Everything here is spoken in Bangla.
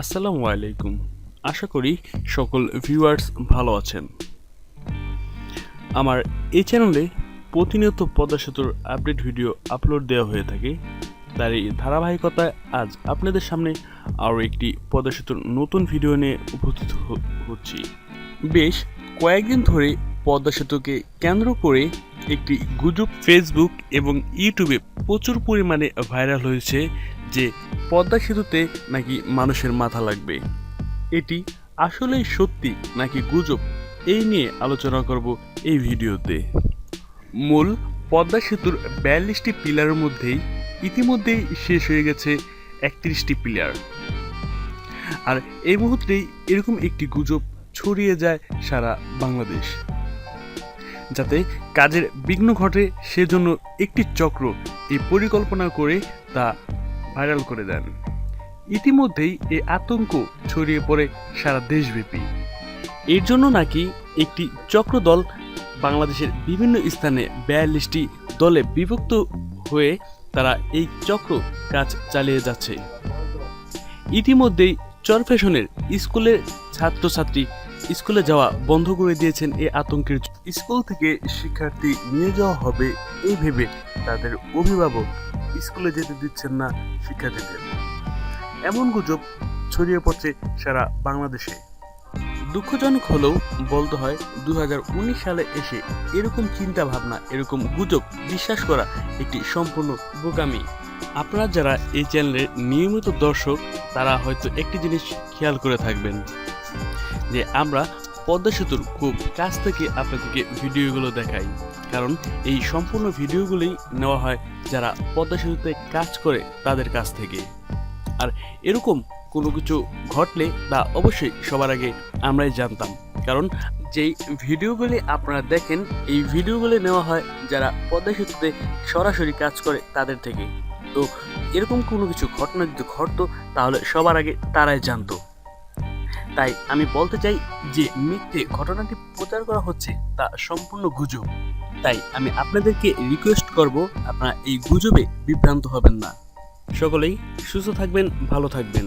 আসসালামু আলাইকুম। আশা করি সকল ভিউয়ার্স ভালো আছেন। আমার এই চ্যানেলে প্রতিনিয়ত পদ্মা সেতুর আপডেট ভিডিও আপলোড দেওয়া হয়ে থাকে। তার এই ধারাবাহিকতায় আজ আপনাদের সামনে আরও একটি পদ্মা সেতুর নতুন ভিডিও নিয়ে উপস্থিত হচ্ছি। বেশ কয়েকদিন ধরে পদ্মা সেতুকে কেন্দ্র করে একটি গুজব ফেসবুক এবং ইউটিউবে প্রচুর পরিমাণে ভাইরাল হয়েছে যে পদ্মা সেতুতে নাকি মানুষের মাথা লাগবে? এটি আসলেই সত্যি নাকি গুজব? এই নিয়ে আলোচনা করব এই ভিডিওতে। মূল পদ্মা সেতুর বিয়াল্লিশটি পিলারের মধ্যেই ইতিমধ্যেই শেষ হয়ে গেছে একত্রিশটি পিলার। আর এই মুহূর্তেই এরকম একটি গুজব ছড়িয়ে যায় সারা বাংলাদেশ। যাতে কাজের বিঘ্ন ঘটে, সেজন্য একটি চক্র এই পরিকল্পনা করে তা ভাইরাল করে দেন। ইতিমধ্যেই এই আতঙ্ক ছড়িয়ে পড়ে সারা দেশব্যাপী। এর জন্য নাকি একটি চক্রদল বাংলাদেশের বিভিন্ন স্থানে বিয়াল্লিশটি দলে বিভক্ত হয়ে তারা এই চক্র কাজ চালিয়ে যাচ্ছে। ইতিমধ্যেই চরফ্যাশনের স্কুলের ছাত্রছাত্রী স্কুলে যাওয়া বন্ধ করে দিয়েছেন এই আতঙ্কের স্কুল থেকে শিক্ষার্থী নিয়ে যাওয়া হবে এই ভেবে তাদের অভিভাবক স্কুলে যেতে দিচ্ছেন না শিক্ষার্থীদের। এমন গুজব ছড়িয়ে পড়ছে সারা বাংলাদেশে। দুঃখজনক হলেও বলতে হয় দু সালে এসে এরকম চিন্তা ভাবনা এরকম গুজব বিশ্বাস করা একটি সম্পূর্ণ বোকামি। আপনারা যারা এই চ্যানেলের নিয়মিত দর্শক, তারা হয়তো একটি জিনিস খেয়াল করে থাকবেন, যে আমরা পদ্মা সেতুর খুব কাছ থেকে আপনাদেরকে ভিডিওগুলো দেখাই। কারণ এই সম্পূর্ণ ভিডিওগুলোই নেওয়া হয় যারা পদ্মা সেতুতে কাজ করে তাদের কাছ থেকে। আর এরকম কোনো কিছু ঘটলে তা অবশ্যই সবার আগে আমরাই জানতাম। কারণ যেই ভিডিওগুলি আপনারা দেখেন, এই ভিডিওগুলি নেওয়া হয় যারা পদ্মা সেতুতে সরাসরি কাজ করে তাদের থেকে। তো এরকম কোনো কিছু ঘটনা যদি ঘটতো, তাহলে সবার আগে তারাই জানতো। তাই আমি বলতে চাই যে মিথ্যে ঘটনাটি প্রচার করা হচ্ছে, তা সম্পূর্ণ গুজব। তাই আমি আপনাদেরকে রিকোয়েস্ট করব, আপনারা এই গুজবে বিভ্রান্ত হবেন না। সকলেই সুস্থ থাকবেন, ভালো থাকবেন।